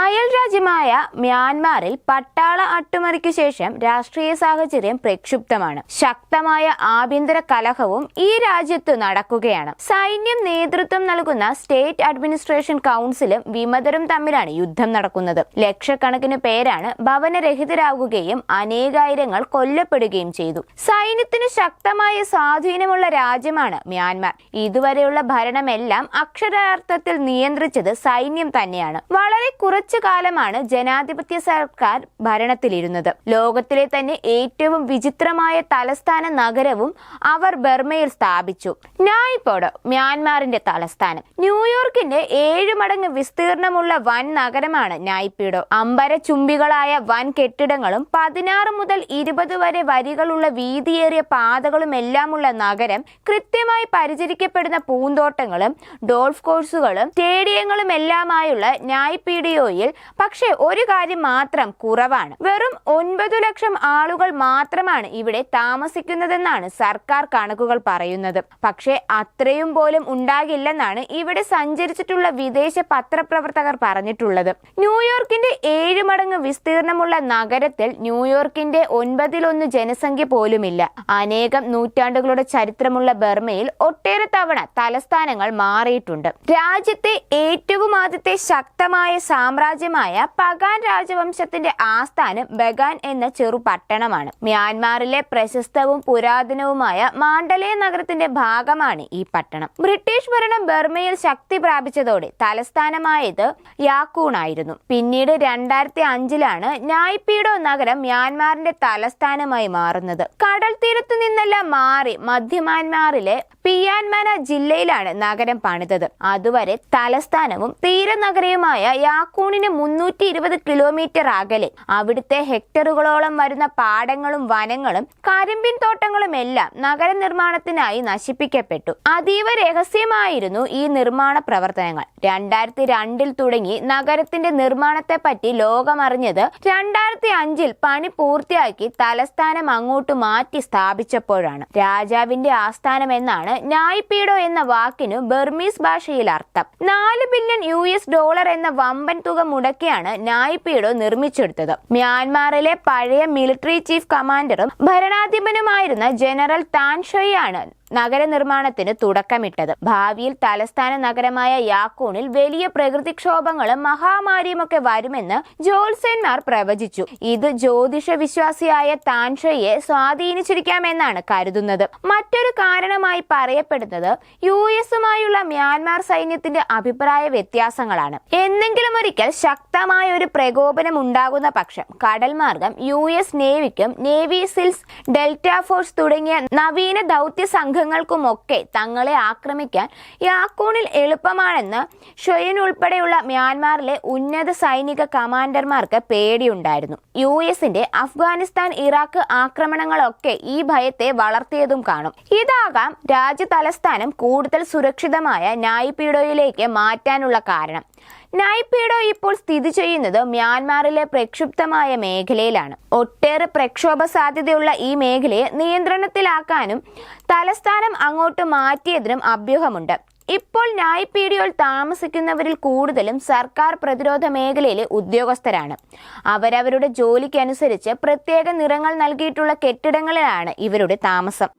അയൽ രാജ്യമായ മ്യാൻമാറിൽ പട്ടാള അട്ടിമറിക്കു ശേഷം രാഷ്ട്രീയ സാഹചര്യം പ്രക്ഷുബ്ധമാണ്. ശക്തമായ ആഭ്യന്തര കലഹവും ഈ രാജ്യത്ത് നടക്കുകയാണ്. സൈന്യം നേതൃത്വം നൽകുന്ന സ്റ്റേറ്റ് അഡ്മിനിസ്ട്രേഷൻ കൗൺസിലും വിമതരും തമ്മിലാണ് യുദ്ധം നടക്കുന്നത്. ലക്ഷക്കണക്കിന് പേരാണ് ഭവനരഹിതരാകുകയും അനേകായിരങ്ങൾ കൊല്ലപ്പെടുകയും ചെയ്തു. സൈന്യത്തിന് ശക്തമായ സ്വാധീനമുള്ള രാജ്യമാണ് മ്യാൻമാർ. ഇതുവരെയുള്ള ഭരണമെല്ലാം അക്ഷരാർത്ഥത്തിൽ നിയന്ത്രിച്ചത് സൈന്യം തന്നെയാണ്. വളരെ കുറച്ചു കാലമാണ് ജനാധിപത്യ സർക്കാർ ഭരണത്തിലിരുന്നത്. ലോകത്തിലെ തന്നെ ഏറ്റവും വിചിത്രമായ തലസ്ഥാന നഗരവും അവർ ബർമയിൽ സ്ഥാപിച്ചു. നായ്പോഡ് മ്യാൻമാറിന്റെ തലസ്ഥാനം. ന്യൂയോർക്കിന്റെ ഏഴ് മടങ്ങ് വിസ്തീർണമുള്ള വൻ നഗരമാണ് നായ്പീഡോ അമ്പര ചുംബികളായ വൻ കെട്ടിടങ്ങളും പതിനാറ് മുതൽ ഇരുപത് വരെ വരികളുള്ള വീതിയേറിയ പാതകളും എല്ലാമുള്ള നഗരം കൃത്യമായി പരിചരിക്കപ്പെടുന്ന പൂന്തോട്ടങ്ങളും ഡോൾഫ് കോഴ്സുകളും സ്റ്റേഡിയങ്ങളും എല്ലാമായുള്ള നായ്പീഡിയോയിൽ പക്ഷേ ഒരു കാര്യം മാത്രം കുറവാണ്. വെറും ഒൻപതു ലക്ഷം ആളുകൾ മാത്രമാണ് ഇവിടെ താമസിക്കുന്നതെന്നാണ് സർക്കാർ കണക്കുകൾ പറയുന്നത്. പക്ഷേ അത്രയും പോലും ഉണ്ടാകില്ലെന്നാണ് ഇവിടെ സഞ്ചരിച്ചിട്ടുള്ള വിദേശ പത്രപ്രവർത്തകർ പറഞ്ഞിട്ടുള്ളത്. ന്യൂയോർക്കിന്റെ വിസ്തീർണമുള്ള നഗരത്തിൽ ന്യൂയോർക്കിന്റെ ഒൻപതിലൊന്ന് ജനസംഖ്യ പോലുമില്ല. അനേകം നൂറ്റാണ്ടുകളുടെ ചരിത്രമുള്ള ബർമയിൽ ഒട്ടേറെ തവണ തലസ്ഥാനങ്ങൾ മാറിയിട്ടുണ്ട്. രാജ്യത്തെ ഏറ്റവും ആദ്യത്തെ ശക്തമായ സാമ്രാജ്യമായ പകാൻ രാജവംശത്തിന്റെ ആസ്ഥാനം ബഗാൻ എന്ന ചെറു പട്ടണമാണ്. മ്യാൻമാറിലെ പ്രശസ്തവും പുരാതനവുമായ മാണ്ഡലേ നഗരത്തിന്റെ ഭാഗമാണ് ഈ പട്ടണം. ബ്രിട്ടീഷ് ഭരണം ബർമയിൽ ശക്തി പ്രാപിച്ചതോടെ തലസ്ഥാനമായത് യാക്കൂണായിരുന്നു പിന്നീട് രണ്ടായിരത്തി അഞ്ചിലാണ് നായ്പീഡോ നഗരം മ്യാൻമാറിന്റെ തലസ്ഥാനമായി മാറുന്നത്. കടൽ തീരത്തു നിന്നെല്ലാം മാറി മധ്യ മ്യാൻമാറിലെ പിയാൻമാന ജില്ലയിലാണ് നഗരം പണിതത്. അതുവരെ തലസ്ഥാനവും തീരനഗരയുമായ യാക്കൂണിന് മുന്നൂറ്റി ഇരുപത് കിലോമീറ്റർ അകലെ. അവിടുത്തെ ഹെക്ടറുകളോളം വരുന്ന പാടങ്ങളും വനങ്ങളും കരിമ്പിൻ തോട്ടങ്ങളും എല്ലാം നഗര നിർമ്മാണത്തിനായി നശിപ്പിക്കപ്പെട്ടു. അതീവ രഹസ്യമായിരുന്നു ഈ നിർമ്മാണ പ്രവർത്തനങ്ങൾ. രണ്ടായിരത്തി രണ്ടിൽ തുടങ്ങി നഗരത്തിന്റെ നിർമ്മാണത്തെ പറ്റി ലോകമറിഞ്ഞത് രണ്ടായിരത്തി അഞ്ചിൽ പണി പൂർത്തിയാക്കി തലസ്ഥാനം അങ്ങോട്ട് മാറ്റി സ്ഥാപിച്ചപ്പോഴാണ്. രാജാവിന്റെ ആസ്ഥാനം എന്നാണ് നായ്പീഡോ എന്ന വാക്കിനു ബർമീസ് ഭാഷയിൽ അർത്ഥം. നാല് ബില്യൺ യു എസ് ഡോളർ എന്ന വമ്പൻ തുക മുടക്കിയാണ് നായ്പീഡോ നിർമ്മിച്ചെടുത്തത്. മ്യാൻമാറിലെ പഴയ മിലിറ്ററി ചീഫ് കമാൻഡറും ഭരണാധിപനുമായിരുന്ന ജനറൽ താൻഷോയാണ് നഗര നിർമ്മാണത്തിന് തുടക്കമിട്ടത്. ഭാവിയിൽ തലസ്ഥാന നഗരമായ യാക്കൂണിൽ വലിയ പ്രകൃതിക്ഷോഭങ്ങളും മഹാമാരിയുമൊക്കെ വരുമെന്ന് ജോത്സ്യന്മാർ പ്രവചിച്ചു. ഇത് ജ്യോതിഷ വിശ്വാസിയായ താൻഷയെ സ്വാധീനിച്ചിരിക്കാമെന്നാണ് കരുതുന്നത്. മറ്റൊരു കാരണമായി പറയപ്പെടുന്നത് യു എസുമായുള്ള മ്യാൻമാർ സൈന്യത്തിന്റെ അഭിപ്രായ വ്യത്യാസങ്ങളാണ്. എന്നെങ്കിലും ഒരിക്കൽ ശക്തമായ ഒരു പ്രകോപനം ഉണ്ടാകുന്ന പക്ഷം കടൽ മാർഗം യു എസ് നേവിക്കും നേവി സിൽസ് ഡെൽറ്റ ഫോഴ്സ് തുടങ്ങിയ നവീന ദൗത്യ സംഘങ്ങൾക്കുമൊക്കെ തങ്ങളെ ആക്രമിക്കാൻ യാക്കൂണിൽ എളുപ്പമാണെന്ന് ഷൊയിൻ ഉൾപ്പെടെയുള്ള മ്യാൻമാറിലെ ഉന്നത സൈനിക കമാൻഡർമാർക്ക് പേടിയുണ്ടായിരുന്നു. യു എസിന്റെ അഫ്ഗാനിസ്ഥാൻ ഇറാഖ് ആക്രമണങ്ങളൊക്കെ ഈ ഭയത്തെ വളർത്തിയതും കാണും. ഇതാകാം രാജ്യ തലസ്ഥാനം കൂടുതൽ സുരക്ഷിതമായ നായ്പീഡോയിലേക്ക് മാറ്റാനുള്ള കാരണം. നായ്പീഡോ ഇപ്പോൾ സ്ഥിതി ചെയ്യുന്നത് മ്യാൻമാറിലെ പ്രക്ഷുബ്ധമായ മേഖലയിലാണ്. ഒട്ടേറെ പ്രക്ഷോഭ സാധ്യതയുള്ള ഈ മേഖലയെ നിയന്ത്രണത്തിലാക്കാനും തലസ്ഥാനം അങ്ങോട്ട് മാറ്റിയതിനും അഭ്യൂഹമുണ്ട്. ഇപ്പോൾ നായ്പീഡിയോൾ താമസിക്കുന്നവരിൽ കൂടുതലും സർക്കാർ പ്രതിരോധ മേഖലയിലെ ഉദ്യോഗസ്ഥരാണ്. അവരവരുടെ ജോലിക്കനുസരിച്ച് പ്രത്യേക നിറങ്ങൾ നൽകിയിട്ടുള്ള കെട്ടിടങ്ങളിലാണ് ഇവരുടെ താമസം.